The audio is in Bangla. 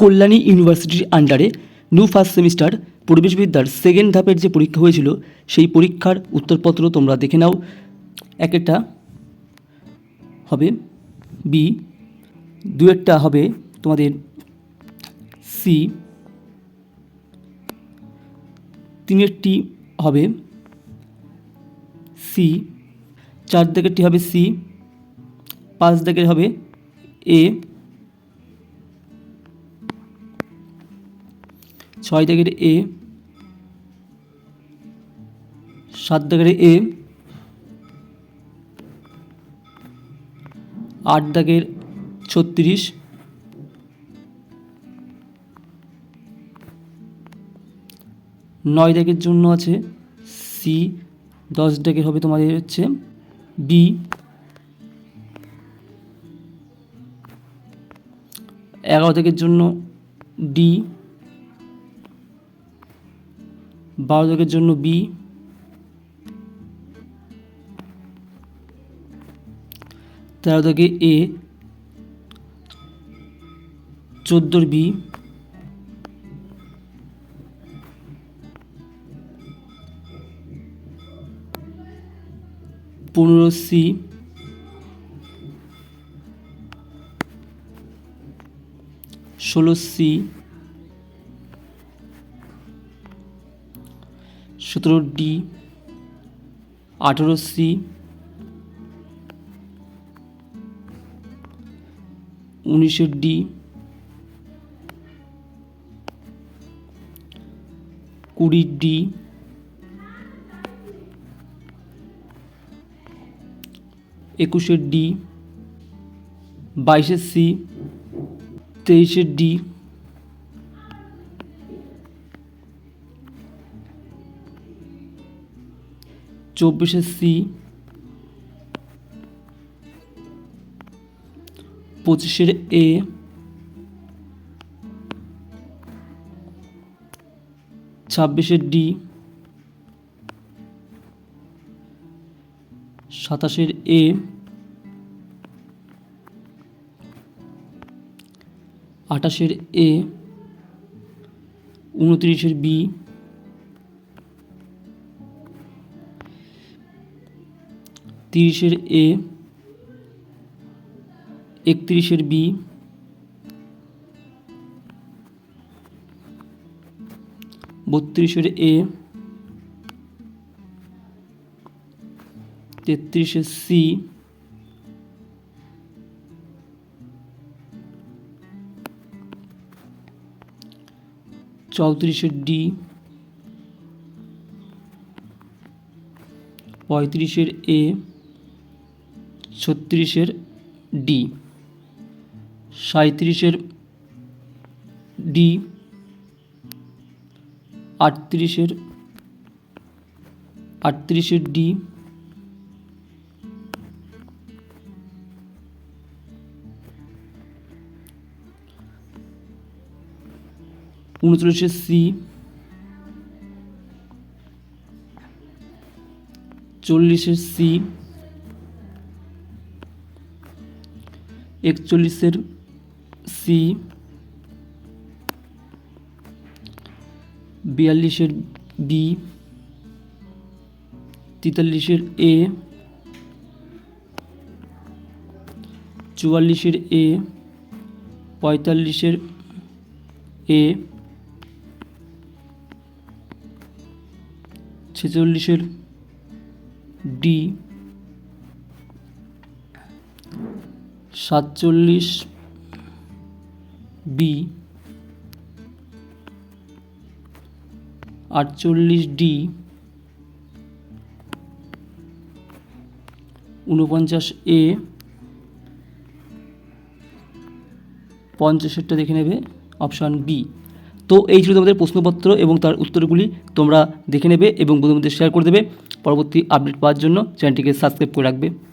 কল্যাণী ইউনিভার্সিটির আন্ডারে নিউ ফার্স্ট সেমিস্টার পরিবেশবিদ্যার সেকেন্ড ধাপের যে পরীক্ষা হয়েছিল, সেই পরীক্ষার উত্তরপত্র তোমরা দেখে নাও। এক একটা হবে বি দু একটা হবে তোমাদের সি তিনেরটি হবে সি চার দাগেরটি হবে সি পাঁচ দাগের হবে এ ছয় দাগের এ, সাত দাগের এ, আট দাগের ছত্রিশ, নয় দাগের জন্য আছে, সি, দশ দাগের হবে তোমাদের হচ্ছে বি। এগারো দাগের জন্য ডি। বারো দাগের জন্য বি তেরো দাগে এ চোদ্দোর বি পনেরো সি ষোলো সি সতেরো ডি আঠেরো সি উনিশে ডি কুড়ি ডি একুশের ডি বাইশের সি তেইশের ডি চব্বিশের সি পঁচিশের এ ছাব্বিশের ডি সাতাশের এ আঠাশের এ উনত্রিশের বি তিরিশের এ একত্রিশের বি বত্রিশের এ তেত্রিশের সি চৌত্রিশের ডি পঁয়ত্রিশের এ ছত্রিশের ডি সাঁত্রিশের ডি আটত্রিশের আটত্রিশের ডি উনচল্লিশের সি চল্লিশের সি একচল্লিশের সি বিয়াল্লিশের বি তেতাল্লিশের এ চুয়াল্লিশের এ পঁয়তাল্লিশের এ ছেচল্লিশের ডি সাতচল্লিশ বি, আটচল্লিশ ডি উনপঞ্চাশ এ, পঞ্চাশেরটা দেখে নেবে, অপশান বি। তো এই ছিল তোমাদের প্রশ্নপত্র এবং তার উত্তরগুলি তোমরা দেখে নেবে এবং বন্ধুদের শেয়ার করে দেবে। পরবর্তী আপডেট পাওয়ার জন্য চ্যানেলটিকে সাবস্ক্রাইব করে রাখবে।